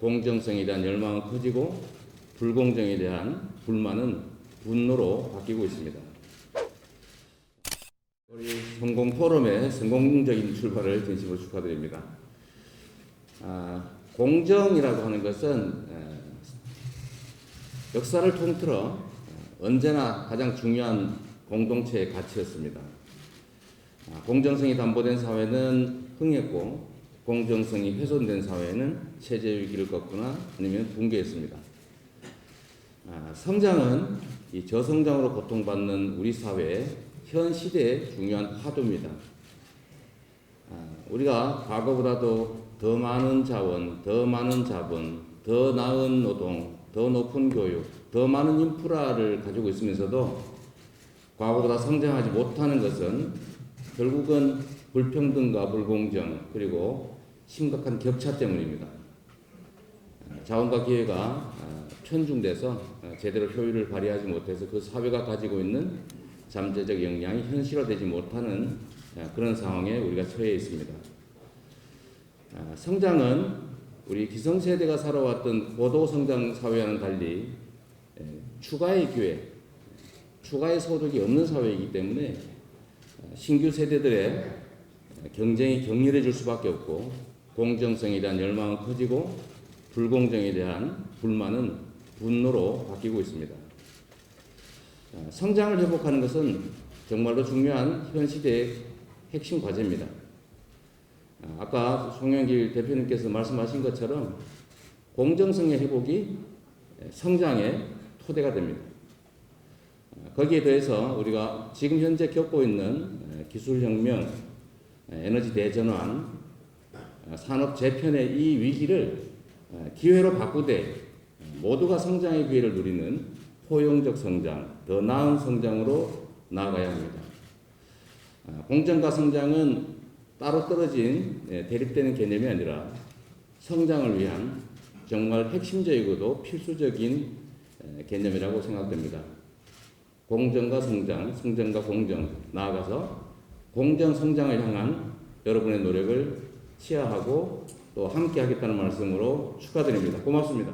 공정성에 대한 열망은 커지고 불공정에 대한 불만은 분노로 바뀌고 있습니다. 우리 성공 포럼의 성공적인 출발을 진심으로 축하드립니다. 아, 공정이라고 하는 것은 에, 역사를 통틀어 어, 언제나 가장 중요한 공동체의 가치였습니다. 아, 공정성이 담보된 사회는 흥했고 공정성이 훼손된 사회는 체제 위기를 겪거나 아니면 붕괴했습니다. 아, 성장은 이 저성장으로 고통받는 우리 사회의 현 시대의 중요한 화두입니다. 아, 우리가 과거보다도 더 많은 자원, 더 많은 자본, 더 나은 노동, 더 높은 교육, 더 많은 인프라를 가지고 있으면서도 과거보다 성장하지 못하는 것은 결국은 불평등과 불공정 그리고 심각한 격차 때문입니다. 아, 자원과 기회가 아, 편중돼서 아, 제대로 효율을 발휘하지 못해서 그 사회가 가지고 있는 잠재적 역량이 현실화되지 못하는 아, 그런 상황에 우리가 처해 있습니다. 아, 성장은 우리 기성세대가 살아왔던 고도 성장 사회와는 달리 에, 추가의 기회, 추가의 소득이 없는 사회이기 때문에 아, 신규 세대들의 경쟁이 격렬해질 수밖에 없고 공정성에 대한 열망은 커지고 불공정에 대한 불만은 분노로 바뀌고 있습니다. 아, 성장을 회복하는 것은 정말로 중요한 현 시대의 핵심 과제입니다. 아, 아까 송영길 대표님께서 말씀하신 것처럼 공정성의 회복이 성장의 토대가 됩니다. 아, 거기에 더해서 우리가 지금 현재 겪고 있는 기술혁명, 에너지 대전환, 아, 산업 재편의 이 위기를 아, 기회로 바꾸되 모두가 성장의 기회를 누리는 포용적 성장, 더 나은 성장으로 나아가야 합니다. 아, 공정과 성장은 따로 떨어진 예, 대립되는 개념이 아니라 성장을 위한 정말 핵심적이고도 필수적인 에, 개념이라고 생각됩니다. 공정과 성장, 성장과 공정, 나아가서 공정 성장을 향한 여러분의 노력을 치하하고 또 함께 하겠다는 말씀으로 축하드립니다. 고맙습니다.